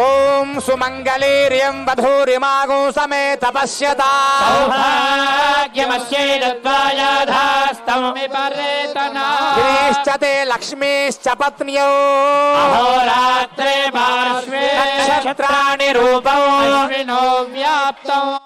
ఓం సుమంగళీర్యం వధూరిమాగో సమేత పశ్యత. సౌభాగ్యమస్యేదద్వాయాధాస్తం విపరేతనా గిరీశ్చ తే లక్ష్మీశ్చ పత్న్యో. అహోరాత్రే పార్శ్వే నక్షత్రాణి రూపం. అశ్వినో వ్యాప్తం.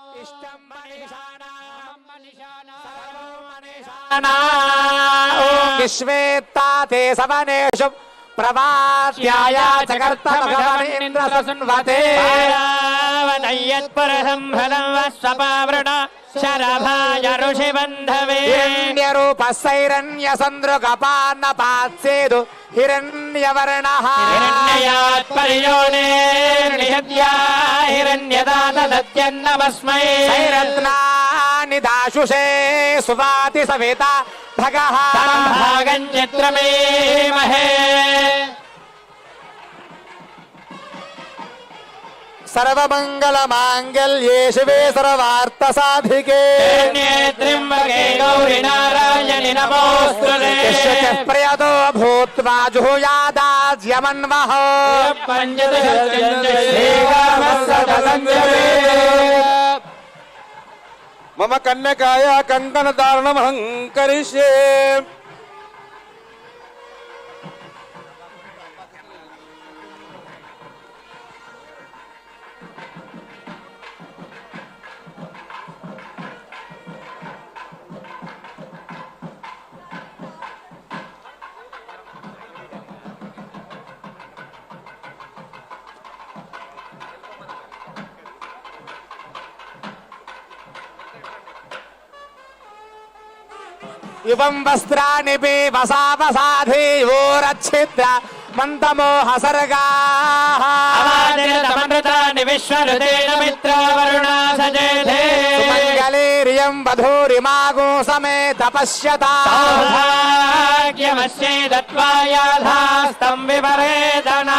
ఓం విశ్వేత్తా తే సవనేషు ప్రవాస్యాయ చకర్తమఘవనేంద్ర సున్వతే పారావనయ్యత్పరసంఫలం స్వపావృణ శరభాయ ఋషిబంధవే హిరణ్యరూపసైరణ్య సందృగపాన్న निदाशुषे सुवाति सवेता भगः। सर्वमङ्गलमाङ्गल्ये शिवे सर्वार्थसाधिके। त्र्यम्बके गौरि नारायणि नमोऽस्तुते। प्रयतो भूत्वा जुहुयादाज्यमन्वः पञ्चदश మమ కన్యకాయ కంకణ దారుణమహం కరిష్యే యువం వస్త్రాణి వసావసాధీవోరచ్ఛిద్ర మంతమోహ సర్గా. అమృతాని విశ్వరుదేన మిత్రావరుణా సజేధే మంగళీర్యం వధూరిమాగో సమేత పశ్యత సౌభాగ్యమస్యేదత్వాయాధాస్తం విపరేతనా.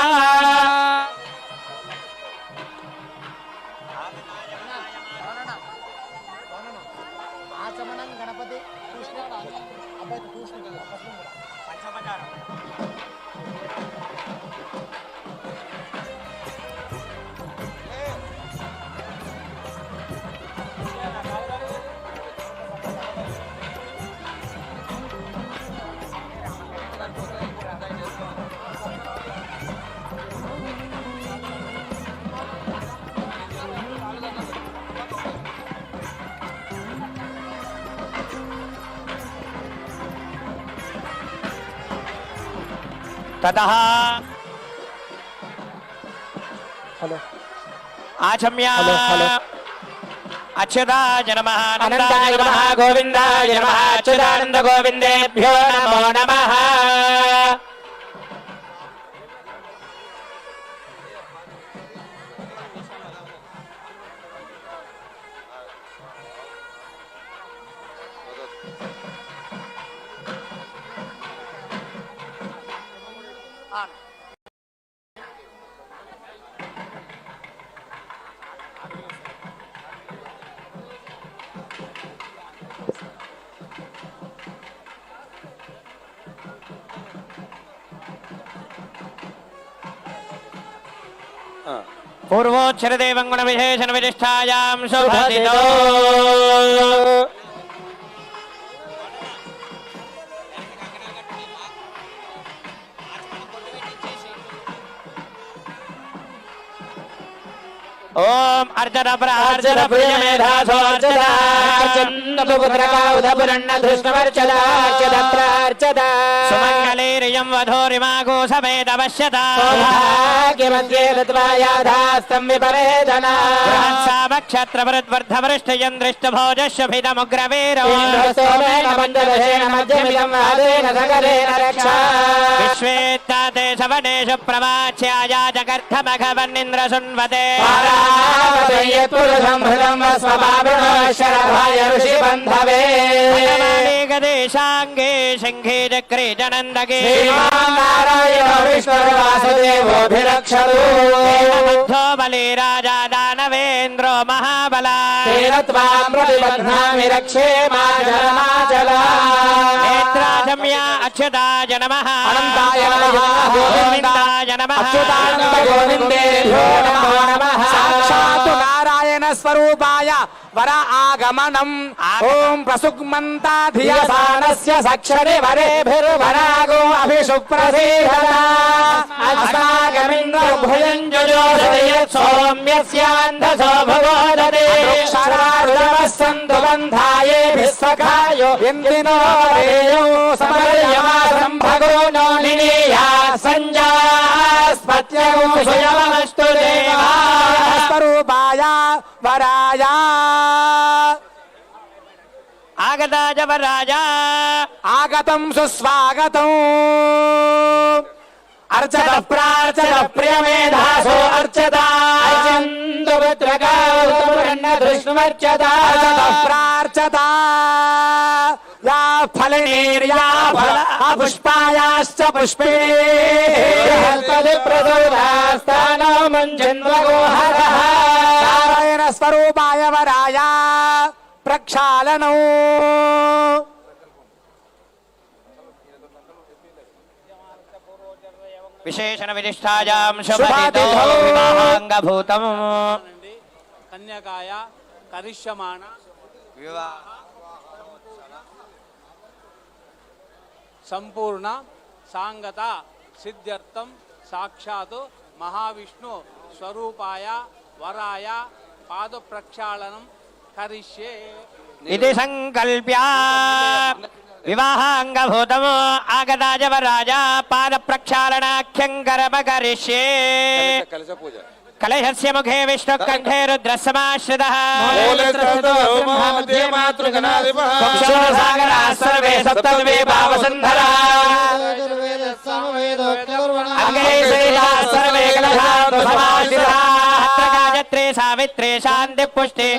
తతః హలో ఆచమ్య హలో, హలో. అచ్యుతాయ నమ అనంతాయ నమః, గోవిందాయ నమ అచ్యుతానంద గోవిందేభ్యో నమో నమ పూర్వోచ్చరదేవం గుణ ఓం ప్రియమేధాసో సుమంగళీరియం వధోరిమాగో సమేత పశ్యత బృహత్సామక్షత్రవృద్వర్ధవృష్టయం దృష్టభోజస్యభితముగ్రవీరో విశ్వేత్తాతే సవనేషు ప్రవాచ్యాయా జగర్థమఘవన్నింద్ర సున్వతే గదేశాంగే శంఖే చక్రే జనందగే రాజా इन्द्रो महाबला त्वां प्रतिबध्नामि रक्षे मा जनमाचला नेत्राजम्या अक्षताय नमः अनन्ताय नमः गोविन्दाय नमः अच्युतानन्द गोविन्देभ्यो नमः साक्षात् नारायण स्वरूपाय वर आगमनम् ॐ प्रसुग्मन्ता धियसानस्य सक्षरे वरेभिर्वरागो अभिषुप्रसीदता अस्माकमिन्द्र सौम्यस्यान्धसो भगोदरे क्षरारुदवः सन्तु बन्धायेभिः सखायो इन्दिनो रेयो समर्यमासं भगो नो निनीया सञ्जास्पत्यगो स्वयमस्तु వరాయ ఆగతాయ వరాయ ఆగతం సుస్వాగతం. అర్చత ప్రార్చత ప్రియమేధాసో అర్చత. అర్చత ప్రార్చత. या फलिनीर्या फल पुष्पायाश्च पुष्पे नारायण स्वरूपाय वराय प्रक्षालनौ విశేషణ విశిష్టాయాం శుభాతిథౌ. శుభాంగభూతము అండి కన్యకాయ కరిష్యమాణ సంపూర్ణ సాంగత సిద్ధ్యర్థం సాక్షాత్ మహావిష్ణు స్వరూపాయ వరాయ పాద ప్రక్షాళనం కరిష్యే. ఇది సంకల్ప్య వివాహాంగభూతము ఆగతాజ వరాజ పాద ప్రక్షాళనాఖ్యం కరమకరిష్యే కలశ పూజ. कलहस्य मुखे विष्णुकण्ठे रुद्रसमाश्रितः सर्वे सप्तद्वे भावसन्धरा सर्वे कलशान्तसमाश्रितात्रे सावित्रे शान्तिपुष्टे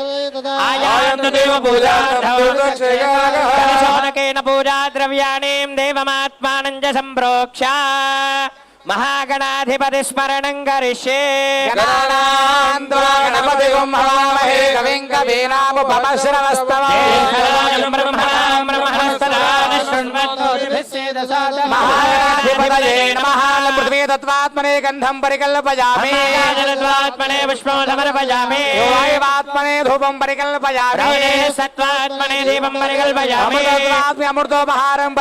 आयान्तदेव पूजानकेन पूजा द्रव्याणी देवमात्मानं च सम्प्रोक्ष्य సావిత్రే శాంతి పుష్టి ఆయాంతు దేవ పూజా కలశోనకేన పూజా ద్రవ్యాణి దేవమాత్మానం చ సంప్రోక్ష మహాగణాధిపతి స్మరణం కరిష్యే గణపతి హవామహే కవిం కవీనాముపమశ్రవస్తవం మహాగణాధిపతయే నమః పృథ్వీ తత్వాత్మనే గంధం పరికల్పయామి ఆత్మనే పుష్పం సమర్పయామి వాయువాత్మనే ధూపం పరికల్పయామి సత్వాత్మనే దీపం పరికల్పయామి అమృతత్వాత్మ అమృతోపహారం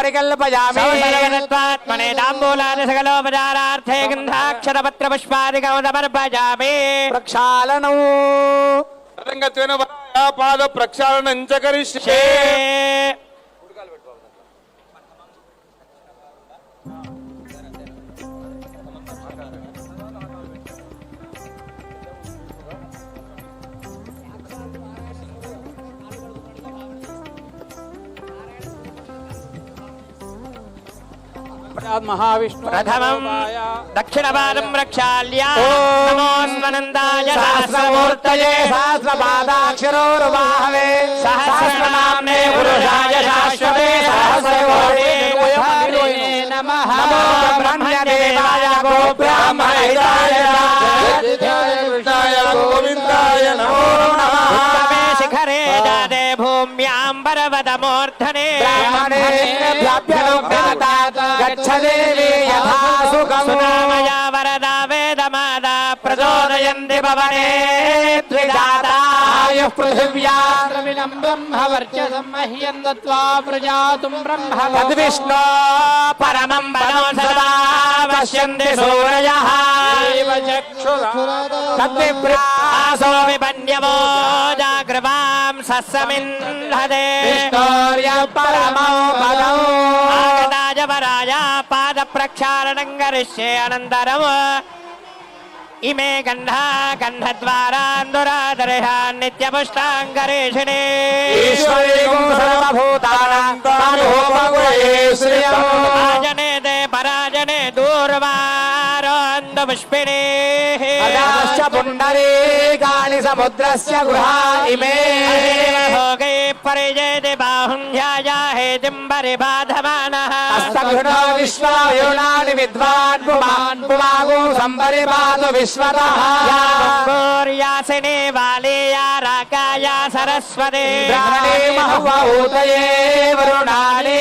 పరికల్పయామి సర్వసత్వాత్మనే తాంబూలాది సకలోపచారార్థే గంధాక్షర పత్ర పుష్పాదికం సమర్పయామి ప్రక్షాళనం రంగత్వేన వరాయ పాద ప్రక్షాళనం చ కరిష్యే బ్రాహ్మణేభ్యనుజ్ఞాతాత్ గచ్చదేవి సునామయా వరదా వేదమాదా ప్రచోదయంతి భవనే త్రిదాతాయ పృథివ్యా తద్విష్ణో పరమం బలో సదా పశ్యంతి సూరయః తద్విప్రాసో ఆసో విపన్యవో జాగ్రవాం సస్సమింధదే విష్ణోర్య పరమో పదం ఆగతాయ వరాయ పాద ప్రక్షాళనం కరిష్యే అనంతరం ఇమే గంధా గంధద్వారాందురాదర్శ నిత్యపుష్టాంగరేషిణే ఈశ్వరీకం సర్వభూతానాం తానుభవే శ్రియం రాజనే పుష్పిణీ అజాశ్చ పుండరీకాని సముద్రస్య గృహా ఇమే భోగై పరిజయతి బాహుం ధ్యాయాహేతింబరి బాధమానః అస్తగృణో విశ్వాయుణాని విద్వాన్ పుమాన్ పుమాగో సంపరిపాదు విశ్వతః గోర్యాసిని వాలీయా రాకాయ సరస్వతి వరుణాని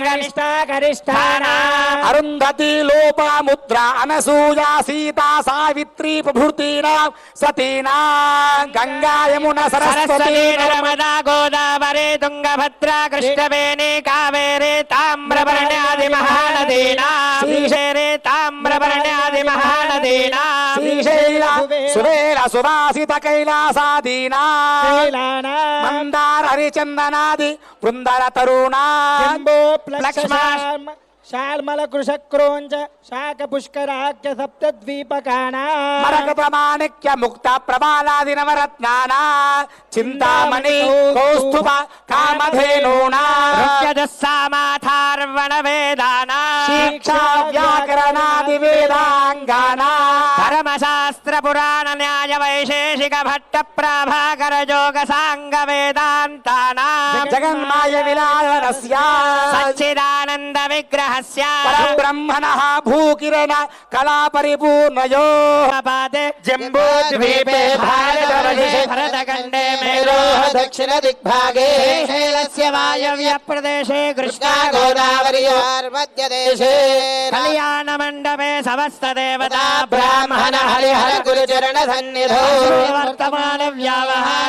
గరిష్టానా అరుంధతి లోపాముద్ర అనసూయ సీతా సావిత్రి ప్రభృతీనా సతీనా గంగా యమున సరస్వతి నర్మదా గోదావరి తుంగభద్ర కృష్ణవేణి కావేరి తామ్రపర్ణాది మహానదీనా. శ్రీశైరే తామ్రపర్ణాది మహానదీనా. శ్రీశైల సురేల సువాసిత కైలాసాదీనా. మందార హరిచందనాది బృందర తరుణా. లక్ష్మా శాల్మల కృషక్రోంచ శాఖ పుష్కరాఖ్య సప్త ద్వీపకానా మరకత మాణిక్య ముక్త ప్రభాలాది నవరత్నానా చింతామణి కౌస్తుభ కామధేనూనా సామాథార్వణ వేదానా శిక్షా వ్యాకరణాది వేదాంగానా धर्मशास्त्रपुराणन्यायवैशेषिकभट्टप्राभाकरयोगसाङ्गवेदान्तानां जगन्मायविलासस्य सच्चिदानन्दविग्रहस्य ब्रह्मणः परिपूर्ण कलापरिपूर्णयोः पादे। जम्बूद्वीपे भारतवर्षे। मेरो। दक्षिण दिग्भागे शैलस्य वायव्यप्रदेशे कृष्णा मंडपे समस्त देवता ब्राह्मण ద్వీపే భారతవర్షే భరతఖండే మేరోహ దక్షిణ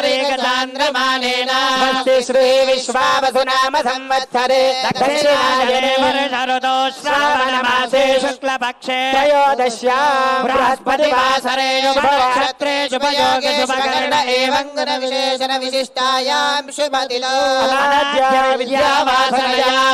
దిగ్భాగే శైలస్య వాయవ్య ప్రదేశే కృష్ణా గోదావరియోర్మధ్య దేశే కళ్యాణ మండపే సమస్త దేవతా బ్రాహ్మణ హరిహర గురుచరణ సన్నిధో వర్తమాన వ్యావహారిక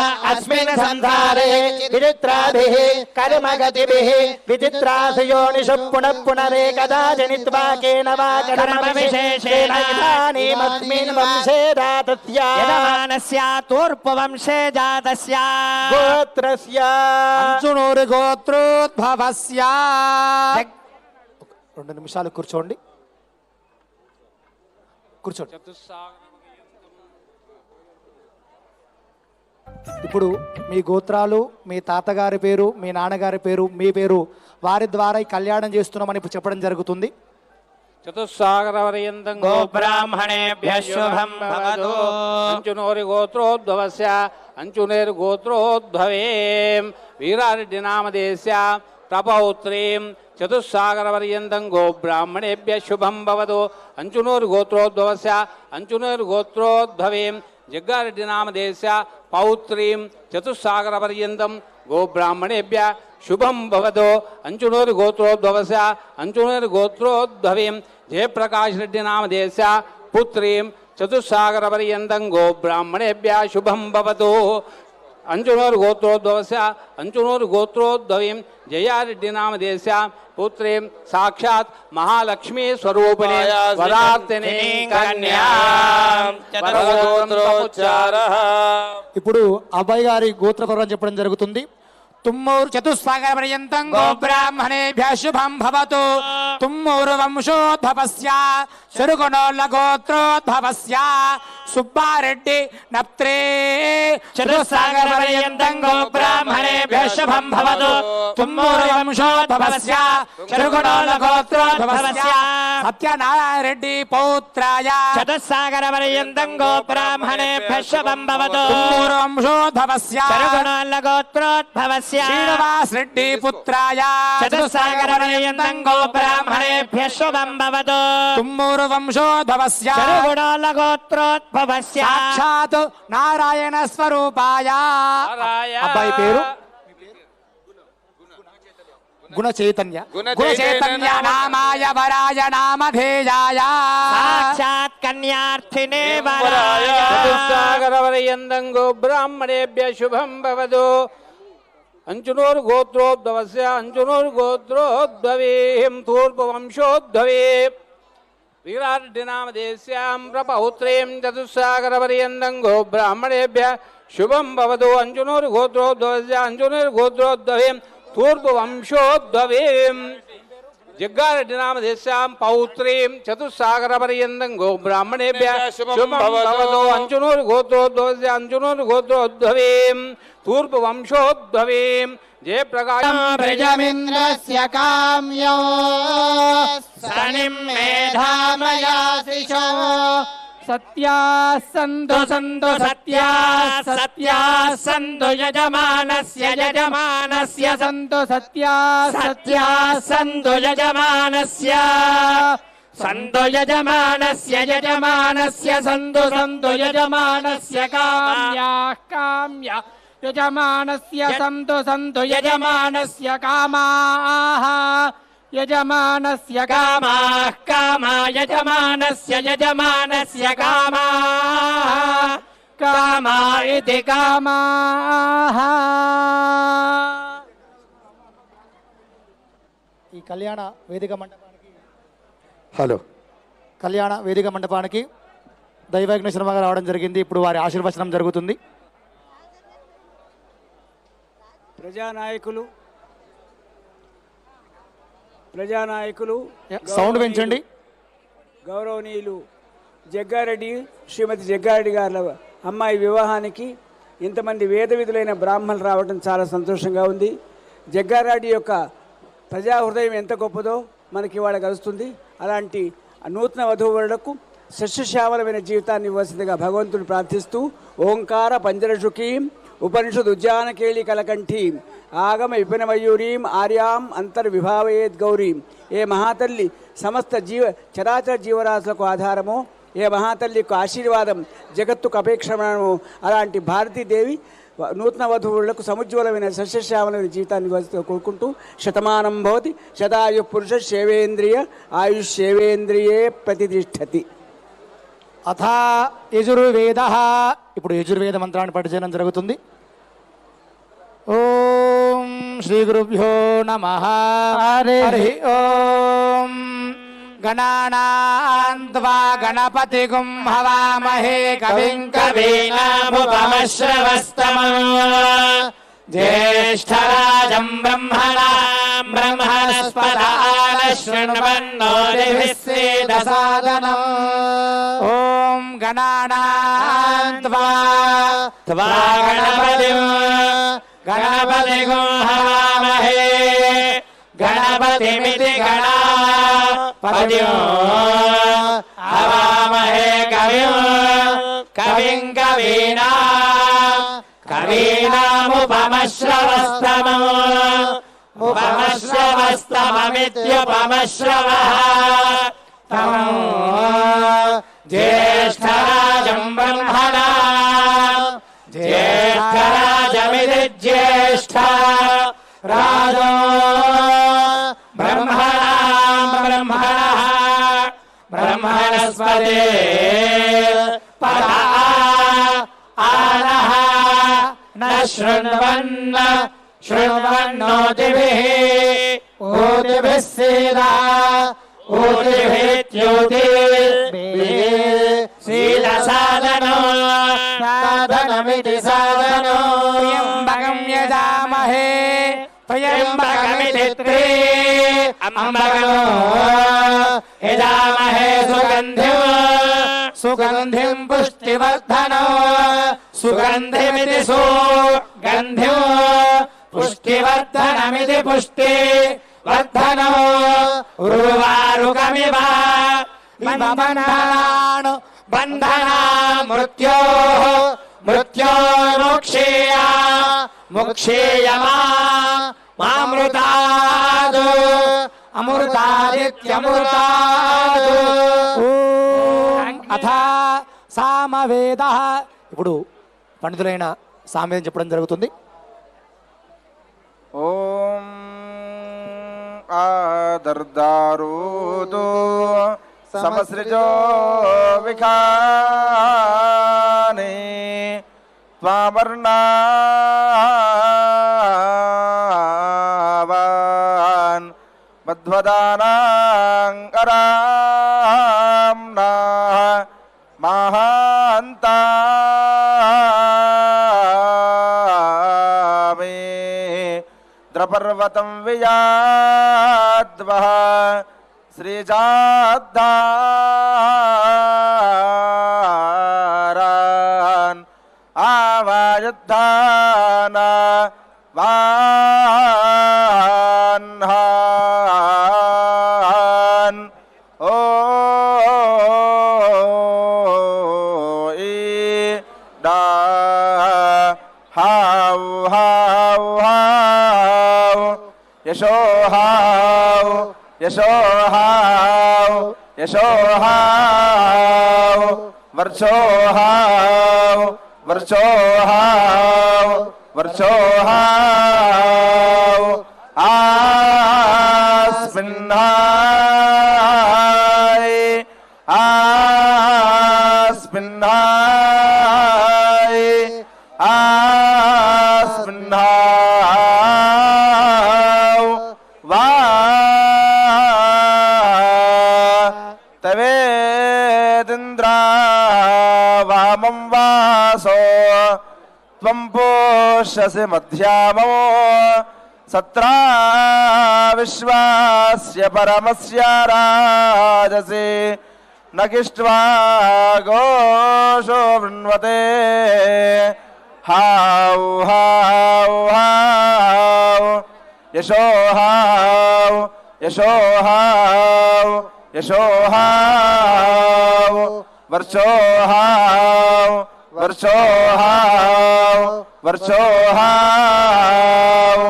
పునః పునరేకదా జనిత్వా కేన వా కర్మ విశేషేణ ఇదానీమస్మిన్ వంశే జాతస్య యజమానస్య తూర్పు వంశే జాతస్య గోత్రస్య అంచునూరు గోత్రోద్భవస్య రెండు నిమిషాలు కూర్చోండి। కూర్చోండి। ఇప్పుడు మీ గోత్రాలు మీ తాతగారి పేరు మీ నాన్నగారి పేరు మీ పేరు వారి ద్వారా ఈ కళ్యాణం చేస్తున్నామని ఇప్పుడు చెప్పడం జరుగుతుంది. చతుస్సాగరవర్యంతం గో బ్రాహ్మణేభ్య శుభం భవతు. అంచునోరి గోత్రోద్భవస్య అంచునేరు గోత్రోద్భవే. వీరారెడ్డి నామదేశ్య ప్రపౌత్రీం చతుస్సాగరవర్యంతం గో బ్రాహ్మణేభ్య శుభం భవతు. అంచునూరు గోత్రోద్భవస్య అంచునూరు గోత్రోద్భవేం. జగ్గారెడ్డి నామదేశ్య పౌత్రీం చతుస్సాగరపర్యంతం గో బ్రాహ్మణేభ్య శుభం భవతు అంచునూరు గోత్రోద్భవస్య అంచునూరు గోత్రోద్భవీం జయప్రకాశ్ రెడ్డి నామదేశ పుత్రీం చతుస్సాగరపర్యంతం గో బ్రాహ్మణేభ్య శుభం భవతు అంచునూరు గోత్రోద్భవస్య అంచునూరు గోత్రోద్భవీం జయారెడ్డి నామదేశ పుత్రీం సాక్షాత్ మహాలక్ష్మీ స్వరూపిణి వరార్తిని కన్యా. ఇప్పుడు అబ్బాయి గారి గోత్రపర్వం చెప్పడం జరుగుతుంది. తుమ్మూరు చతుస్సాగర పర్యంతం గో బ్రాహ్మణేభ్య శుభం భవతు. తుమ్మూరు వంశోద్భవస్య చెరుగొనోళ్ళ గోత్రోద్భవస్య. సుబ్బారెడ్డి నప్త్రే. చతుస్సాగర పర్యంతం గో బ్రాహ్మణేభ్య శుభం భవతు. తుమ్మూరు వంశోద్భవస్య. చెరుగొనోళ్ళ గోత్రోద్భవస్య సత్యనారాయణ రెడ్డి పౌత్రాయ. చతుస్సాగర పర్యంతం గో బ్రాహ్మణేభ్య శుభం భవతు. తుమ్మూరు వంశోద్భవస్య. చరుగుణోల్ల గోత్రోద్భవస్య శ్రీనివాస్ రెడ్డి పుత్రాయ. చతుస్సాగర పర్యంతం గో బ్రాహ్మణేభ్య శుభం భవతు. తుమ్మూరు వంశోద్భవస్య. చరుగుణోల్ల సాక్షాత్ నారాయణ స్వరూపాయ. అబ్బాయి పేరు? గుణ చైతన్య గుణ చైతన్య నామాయ వర వరాయ నామధేయాయ. సాక్షాత్ కన్యార్థినే వరాయ. బ్రాహ్మణేభ్య శుభం భవదు అంచునోరు గోత్రోద్భవస్య అంచునోరు గోత్రోద్భవేం తూర్పు వంశోద్భవే వీరార్డినామదేశ్యాం ప్రపౌత్రీం చతుస్సాగరవర్యందంగో బ్రాహ్మణేభ్య శుభం భవదు అంచునోరు గోత్రోద్భవస్య అంచునోరు గోత్రోద్భవేం తూర్పు వంశోద్భవేం జగ్గారెడ్డి నామదేశ్యాం పౌత్రీం చతుస్సాగరపర్యంతం గో బ్రాహ్మణేభ్య శుభం భవతో అంచునూరు గోత్రోద్భవస్య అంచునూరు గోత్రోద్భవేం తూర్పు వంశోద్భవేం సత్యా సంతు సంతు సత్యా సత్యా సంతు యజమానస్య యజమానస్య సందు సత్యా సత్యా సంతు యజమానస్య సందు యజమానస్య యజమానస్య సందు సందు యజమానస్య కామ్యా కామ్య యజమానస్య సందు సందు యజమానస్య కామాః యజమానస్య కామా కామా. యజమానస్య యజమానస్య కామా. కామా ఇది కామాః. ఈ కళ్యాణ వేదిక మండపానికి హలో. కళ్యాణ వేదిక మండపానికి దైవజ్ఞ శర్మ గారు రావడం జరిగింది. ఇప్పుడు వారి ఆశీర్వచనం జరుగుతుంది. ప్రజానాయకులు ప్రజానాయకులు సౌండ్ పెంచండి. గౌరవనీయులు జగ్గారెడ్డి శ్రీమతి జగ్గారెడ్డి గారి అమ్మాయి వివాహానికి ఇంతమంది వేద విధులైన బ్రాహ్మణులు రావడం చాలా సంతోషంగా ఉంది. జగ్గారెడ్డి యొక్క ప్రజా హృదయం ఎంత గొప్పదో మనకి ఇవాళ కలుస్తుంది. అలాంటి నూతన వధూవరులకు సస్యశ్యామలమైన జీవితాన్ని ఇవ్వాల్సిందిగా భగవంతుడు ప్రార్థిస్తూ ఓంకార పంజరశుకీం ఉపనిషద్ ఉజ్జానకేళి కలకంఠి ఆగమ విపినమయూరీం ఆర్యాం అంతర్విభావయేద్ గౌరీం. ఏ మహాతల్లి సమస్త జీవ చరాచర జీవరాశులకు ఆధారమో ఏ మహాతల్లి యొక్క ఆశీర్వాదం జగత్తుకు అపేక్షమనము అలాంటి భారతీదేవి నూతన వధువులకు సముజ్వలమైన సస్యశ్యామలమైన జీవితాన్ని కోరుకుంటూ శతమానం భవతి. శతాయు పురుష శేవేంద్రియ ఆయుష్ శేవేంద్రియే ప్రతిష్టతి. అథ యజుర్వేద. ఇప్పుడు యజుర్వేద మంత్రాన్ని పఠించడం జరుగుతుంది. నమ హరి ఓం గణానాన్వా గణపతి గుం హవామహే కవిం కవీనాముపమశ్రవస్తమం జ్యేష్ఠరాజం బ్రహ్మణా బ్రహ్మణస్పదాన శృణ్వన్నోదిభిస్సేదసాదనం ఓం గణానాన్వా त्वा गणपतिं गणपतिगुं हवामहे गणपतिमिति गणापतिं हवामहे कविं कविं कवीना कवीनामुपमश्रवस्तमम् उपमश्रवस्तममित्युपमश्रवः तमम् ज्येष्ठराजं ब्रह्मणा ज्येष्ठराजमिति ज्येष्ठ राजो ब्रह्मणा ब्रह्मणः ब्रह्मणस्पते परा आनः न शृण्वन्न शृण्वन्नोतिभिः ऊतिभिः सीदा ऊतिभित्यूतिभिः सीदसादनो साधनमिति साधनो त्र्यम्बकं यजामहे त्र्यम्बकमिति त्रे अम्बकं यजामहे सुगन्धिं सुगन्धिं पुष्टिवर्धनो सुगन्धिमिति सुगन्धिं पुष्टिवर्धनमिति पुष्टि वर्धनो उर्वारुकमिव बन्धनान् बन्धना मृत्योः मृत्योर्मुक्षेया मुक्षेयमा मामृतादु అమృతాదిత్యమృతాదు అథ సామవేద ఇప్పుడు పండితులైన సామ్యం చెప్పడం జరుగుతుంది ఓం ఆదర్దారూతో సమసృజో విఖానే త్వామర్ణావాన్ మధ్వదానాంగరాంనా మహాంతామే ద్రపర్వతం వియాద్వః Srijadharan Avajadhana Oh, Ida How, how, how Yesho, യശോഹാവ് യശോഹാവ് വർഷോഹാവ് വർഷോഹാവ് വർഷോഹാവ് पंपोषसि मध्यामो सत्रा विश्वास्य परमस्य राजसे। गोशो वृण्वते। हाव हाउ हाउ यशो, हाव यशो हाव। यशो, हाव। वर्षो, हाव। वर्षो हाव वर्षोहाव वर्षोहाव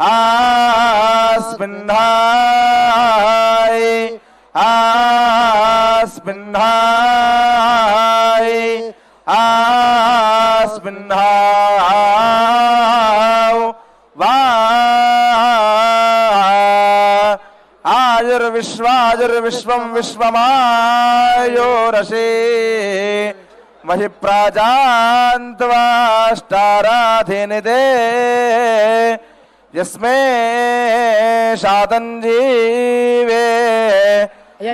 आस्पिन्धाय आस्पिन्धाय आस्पिन्धाव वा विश्वमायो विश्वमायोरसे। మహి ప్రాజాన్వాష్టారాధినిదే యస్మే శాతంజీవే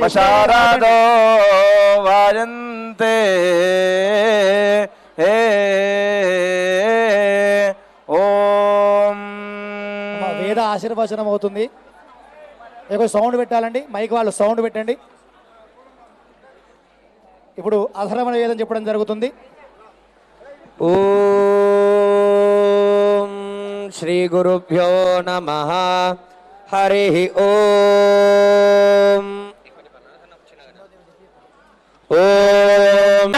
మశారాదో వాయంతే హే ఓం వేద ఆశీర్వచనం అవుతుంది. సౌండ్ పెట్టాలండి. మైక్ వాళ్ళు సౌండ్ పెట్టండి. ఇప్పుడు అధరమణ వేదం చెప్పడం జరుగుతుంది. ఓం శ్రీ గురుభ్యో నమ. హరి ఓం. ఓం.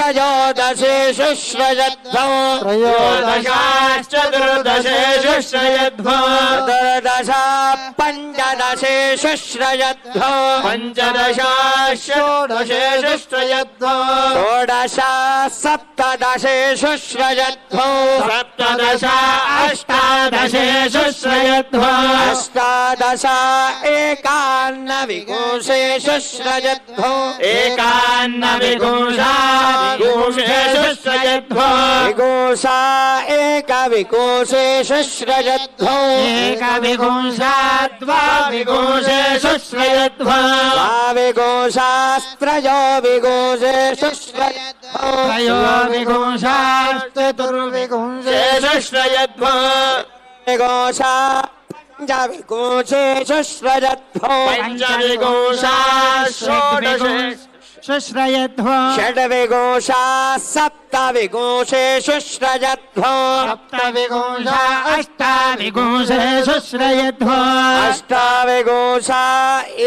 द्वादशास्त्रयोदशेषु श्रयध्वं त्रयोदशाश्च दुर्दशेषु श्रयध्वं दशा पञ्चदशेषु श्रयध्वं पञ्चदशाषोडशेषु श्रयध्वं षोडशा सप्तदशेषु श्रयध्वं सप्तदशा अष्टादशेषु श्रयध्वं एकान्न विघोषेषु श्रयध्वो एकान्न विघोषा विघोषेषु विघोषा एक विघोषेषु श्रयध्वो एक विघोषा द्वा विघोषेषु श्रयध्वो द्वा विघोषास्त्रयो विघोषेषु श्रयध्वो त्रयो विघोषास्त्रतुर्विघोषेषु श्रयध्वो विघोषा Panjabi Gosha Shradha Panjabi Gosha Shradha शुश्रयध्व षड्विगोषा सप्तविगोषे शुश्रयध्व सप्तविगोषा अष्टाविगोषे शुश्रयध्व अष्टाविगोषा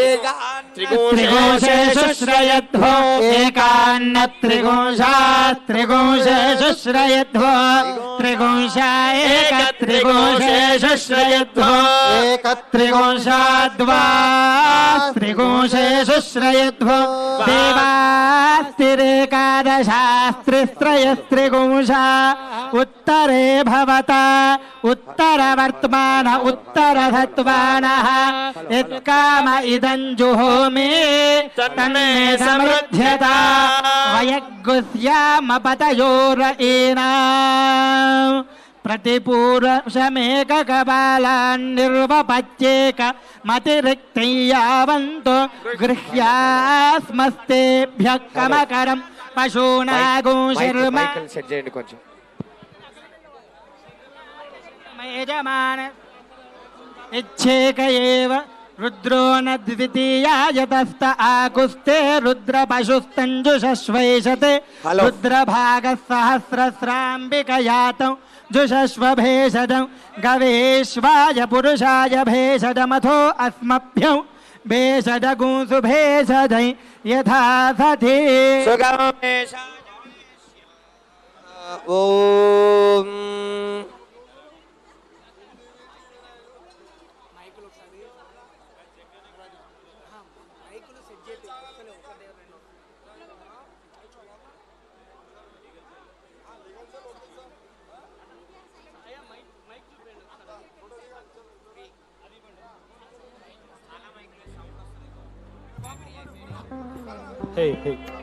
एका त्रिगोषे शुश्रयध्व एकान्न त्रिगोषा त्रिगोषे शुश्रयध्व त्रिगोषा एक त्रिगोषे शुश्रयध्व एक त्रिगोषा द्वा। त्रिगोषे शुश्रयध्व देवा देवास्तिरेकादशास्त्रिस्त्रयस्त्रिघोषा उत्तरे भवता उत्तरवर्तमान उत्तरधत्वानः। यत्काम इदं जुहोमि तन्मे समृद्ध्यता वयगुस्यामपतयोर एना प्रतिपूरशमेककपालान्निर्वपच्येक मतिरिक्तै यावन्तो गृह्यास्मस्तेभ्यः कमकरं पशूनागो शर्म यजमान इच्छेक एव रुद्रो न द्वितीया यतस्त आकुस्ते रुद्रपशुस्तञ्जुषश्वैशते रुद्रभागः सहस्रस्राम्बिकयातौ जुषस्वभेषजं गवेश्वाय पुरुषाय भेषजमथो अस्मभ्यौ भेषजगुंसु भेषजै यथा सति सुगमेश ॐ Hey, hey.